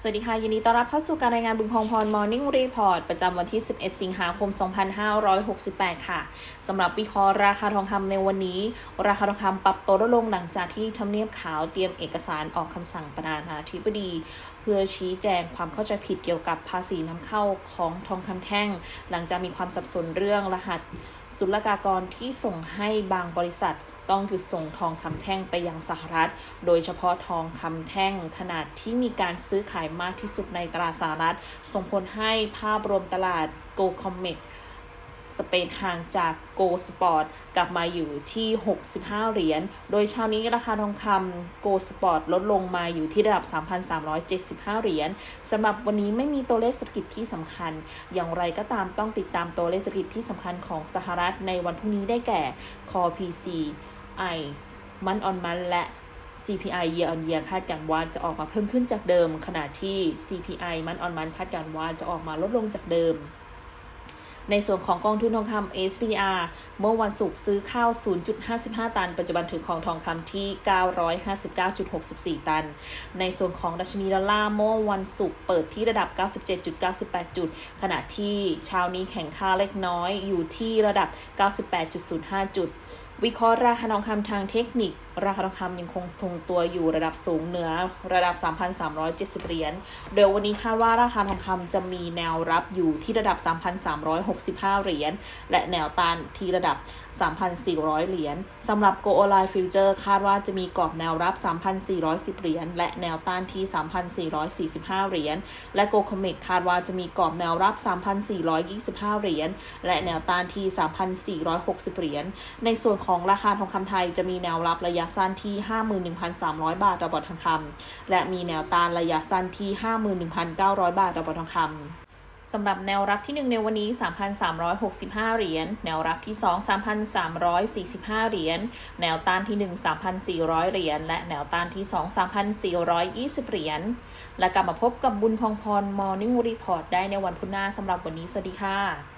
สวัสดีค่ะ ยินดีต้อนรับเข้าสู่การรายงานบุญพงพร Morning Report ประจำวันที่ 11 สิงหาคม 2568 ค่ะสำหรับวิเคราะห์ราคาทองคำในวันนี้ ราคาทองคำปรับตัวลดลงหลังจากที่ทำเนียบขาวเตรียมเอกสารออกคำสั่งประธานาธิบดี เพื่อชี้แจงความเข้าใจผิดเกี่ยวกับภาษีนำเข้าของทองคำแท่ง หลังจากมีความสับสนเรื่องรหัสศุลกากรที่ส่งให้บางบริษัท ต้องหยุดส่งทองคำแท่งไปยังสหรัฐ โดยเฉพาะทองคำแท่งขนาดที่มีการซื้อขายมากที่สุดในตลาดสหรัฐ ส่งผลให้ภาพรวมตลาด Go Comic สเปนห่างจาก Go Sport กลับมาอยู่ที่ 65 เหรียญ โดยเช้านี้ราคาทองคำ Go Sport ลดลงมาอยู่ที่ระดับ 3,375 เหรียญสำหรับวันนี้ไม่มีตัวเลขเศรษฐกิจที่สำคัญ อย่างไรก็ตามต้องติดตามตัวเลขเศรษฐกิจที่สำคัญของสหรัฐในวันพรุ่งนี้ได้แก่ Core PCI มันออนมันและ CPI year on year คาดการณ์ว่าจะออกมาเพิ่มขึ้นจากเดิม ขณะที่ CPI มันออนมันคาดการณ์ว่าจะออกมาลดลงจากเดิม ในส่วนของกองทุนทองคำ SPDR เมื่อวันศุกร์ซื้อข้าว 0.55 ตัน ปัจจุบันถือของทองคำที่ 959.64 ตัน ในส่วนของดัชนีดอลลาร์เมื่อวันศุกร์เปิดที่ระดับ 97.98 จุด ขณะที่เช้านี้แข่งค่าเล็กน้อยอยู่ที่ระดับ 98.05 จุด วิเคราะห์ราคาทองคำทางเทคนิค ราคาทองคำยังคงทรงตัวอยู่ระดับสูงเหนือระดับ 3,370 เหรียญ โดยวันนี้คาดว่าราคาทองคำจะมีแนวรับอยู่ที่ระดับ 3,365 เหรียญ และแนวต้านที่ระดับ 3,400 เหรียญสำหรับ Go Online Future คาดว่าจะมีกรอบแนวรับ 3,410 เหรียญ และแนวต้านที่ 3,445 เหรียญ และ Go Comic คาดว่าจะมีกรอบแนวรับ 3,425 เหรียญ และแนวต้านที่ 3,460 เหรียญ ในส่วนของของราคาทองคำไทยจะมีแนวรับระยะสั้นที่ 51,300 บาทต่อบาททองคำและมีแนวต้านระยะสั้นที่ 51,900 บาทต่อบาททองคำสำหรับแนวรับที่ 1 ในวันนี้ 3,365 เหรียญ แนวรับที่ 2 3,345 เหรียญ แนวต้านที่ 1 3,400 เหรียญ และแนวต้านที่ 2 3,420 เหรียญ และกลับมาพบกับบุญพองพร Morning Report ได้ในวันพุธหน้าสำหรับวันนี้ สวัสดีค่ะ